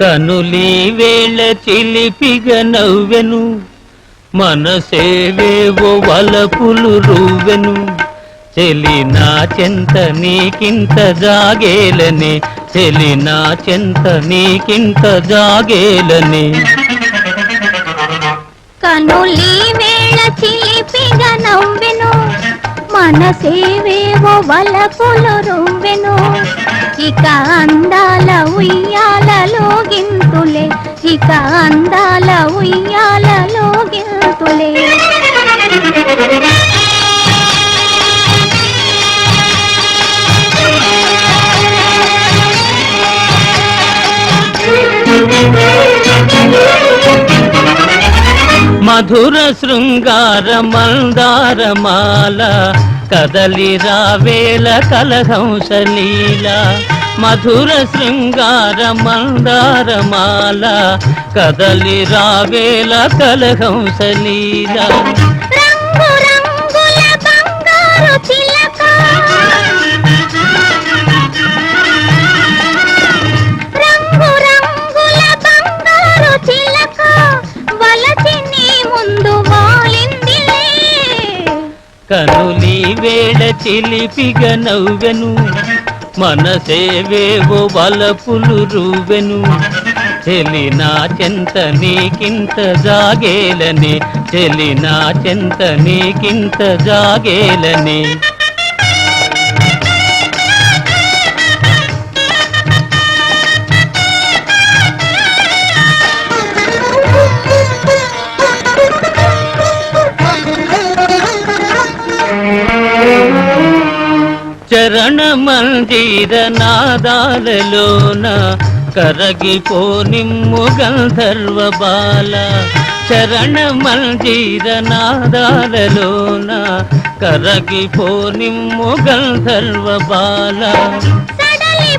కనులీ వేళ చిలిపిగ నవ్వెను. మనసేవేవో వలపులు రువ్వెను. చెలి నా చెంత నీకింత జాగేలనే. చెలి నా చెంత నీకింత జాగేలనే. కనులి వేళ చిలిపిగా నవ్వెను. మనసేవేవో వలపులు రువ్వెను. ఇక అందాల ఉయ్య ఇక అందాల ఉయ్యాలలో గింతులే. మధుర శృంగార మందారమాల కదలి రావేల కలహంసలీల మధుర శృంగార మందారమాల కదలి రావేల ముందు వాలిందిలే కనులి వేళ చిలిపిగ నవ్వెను. మనసేవేవో బలపులు రువెను. చెలినా చెంత నీకింత జాగేలని. చెలినా చెంత నీకింత జాగేలని. చరణ మందిర నాదాలలోన కరగిపో నిమ్ము గంధర్వ బాల చరణ మందిర నాదాలలోన కరగిపో నిమ్ము గంధర్వ బాల సడలి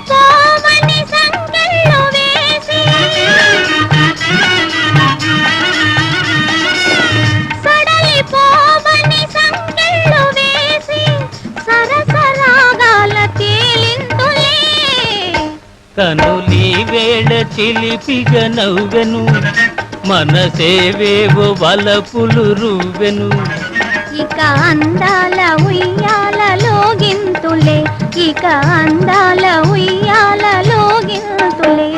తను నీ కనులీవేళ చిలిపిగ నవ్వెను. మనసేవేవో వలపులు రువ్వెను. ఇక అందాల ఉయ్యాలలో గింతులే ఇక అందాల ఉయ్యాలలో గింతులే